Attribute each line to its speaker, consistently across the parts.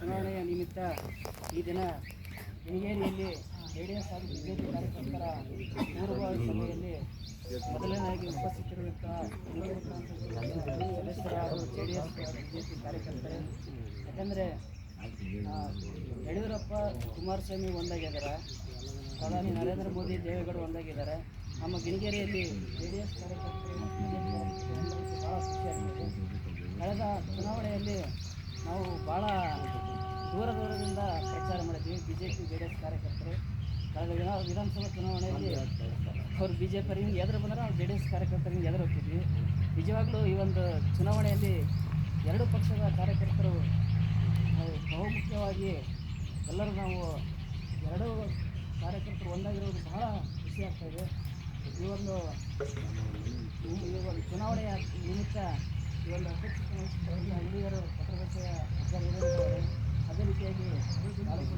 Speaker 1: ಚುನಾವಣೆಯ ನಿಮಿತ್ತ ಈ ದಿನ ಬೆಂಗೇರಿಯಲ್ಲಿ ಜೆ ಡಿ ಎಸ್ ಹಾಗೂ ಬಿಜೆಪಿ ಕಾರ್ಯಕರ್ತರ ಪೂರ್ವಭಾವಿ ಸಭೆಯಲ್ಲಿ ಮೊದಲನೇದಾಗಿ ಕಾಂಗ್ರೆಸ್ ಸದಸ್ಯರು ಹಾಗೂ ಜೆ ಡಿ ಎಸ್ ಬಿಜೆಪಿ ಕಾರ್ಯಕರ್ತರು. ಯಾಕಂದರೆ ಯಡಿಯೂರಪ್ಪ ಕುಮಾರಸ್ವಾಮಿ ಒಂದಾಗಿದ್ದಾರೆ. ಪ್ರಧಾನಿ ನರೇಂದ್ರ ಮೋದಿ ದೇವೇಗೌಡರು ಒಂದಾಗಿದ್ದಾರೆ. ನಮ್ಮ ಗಿಣಿಗೇರಿಯಲ್ಲಿ ಜೆ ಡಿ ಎಸ್ ಕಾರ್ಯಕರ್ತರು ಭಾಳ ಕಳೆದ ಚುನಾವಣೆಯಲ್ಲಿ ನಾವು ಭಾಳ ದೂರ ದೂರದಿಂದ ಪ್ರಚಾರ ಮಾಡಿದ್ವಿ B J P J D S ಕಾರ್ಯಕರ್ತರು. ಕಳೆದ ದಿನ ವಿಧಾನಸಭಾ ಚುನಾವಣೆಯಲ್ಲಿ ಅವ್ರು ಬಿ ಜೆ ಪಿ ಎದುರು ಬಂದರೆ ನಾವು ಜೆ ಡಿ ಎಸ್ ಕಾರ್ಯಕರ್ತರಿಗೆ ಎದುರು ಹೋಗ್ತಿದ್ವಿ. ನಿಜವಾಗ್ಲೂ ಈ ಒಂದು ಚುನಾವಣೆಯಲ್ಲಿ ಎರಡು ಪಕ್ಷದ ಕಾರ್ಯಕರ್ತರು ಬಹುಮುಖ್ಯವಾಗಿ ಎಲ್ಲರೂ ನಾವು ಎರಡೂ ಕಾರ್ಯಕರ್ತರು ಒಂದಾಗಿರೋದು ಬಹಳ ಖುಷಿ ಆಗ್ತಾ ಇದೆ. ಈ ಒಂದು, ಈ- ಒಂದು ಚುನಾವಣೆಯ ನಿಮಿತ್ತ ಈ ಒಂದು ಅಧ್ಯಕ್ಷ ಹಳ್ಳಿಯರು ಪತ್ರಕರ್ತೆಯ ತಾಲೂಕು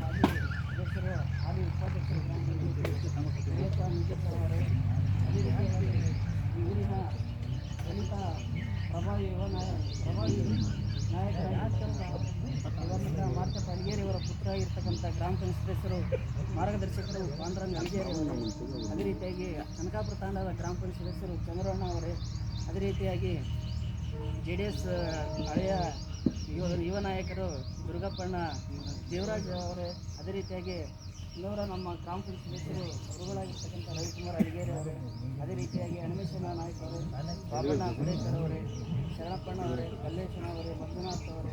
Speaker 1: ಮಾಜಿ ಉಪಾಧ್ಯಕ್ಷರು ಗ್ರಾಮ ಪಂಚಾಯತಿ ಅದೇ ರೀತಿಯಾಗಿ ಊರಿನ ಪ್ರಭಾವಿ ಯುವ ನಾಯ ಪ್ರಭಾವಿ ನಾಯಕರಾಗಿರ್ತಕ್ಕಂಥ ದಿವಂಗತ ಮಾರ್ತಪ್ಪ ಅಲಿಗೇರಿ ಅವರ ಪುತ್ರ ಆಗಿರ್ತಕ್ಕಂಥ ಗ್ರಾಮ ಸದಸ್ಯರು ಮಾರ್ಗದರ್ಶಕರು ಪಾಂಡುರಂಗ ಅಲಿಗೇರಿ ಅವರು ಅದೇ ರೀತಿಯಾಗಿ ಕನಕಾಪುರ ತಾಂಡದ ಗ್ರಾಮ ಪಂಚಾಯತ್ ಚಂದ್ರಣ್ಣ ಅವರೇ ಅದೇ ರೀತಿಯಾಗಿ ಜೆ ಡಿ ಎಸ್ ಹಳೆಯ ನಾಯಕರು ದುರ್ಗಪ್ಪಣ್ಣ ದೇವರಾಜ್ ಅವರೇ ಅದೇ ರೀತಿಯಾಗಿ ಇನ್ನೂರ ನಮ್ಮ ಗ್ರಾಮ ಪಂಚಾಯತ್ ಸದಸ್ಯರು ಗುರುಗಳಾಗಿರ್ತಕ್ಕಂಥ ರವಿಕುಮಾರ್ ಅಡಿಗೇರಿ ಅವರೇ, ಅದೇ ರೀತಿಯಾಗಿ ಹನುಮೇಶ್ವರ ನಾಯಕ್ ಅವರು, ಬಾಬಣ್ಣ ಗುಡೇಕರ್ ಅವರೇ, ಶರಣಪ್ಪಣ್ಣ ಅವರೇ ಕಲ್ಲೇಶ್ವರ ಅವರೇ, ಮಂಜುನಾಥ್ ಅವರೇ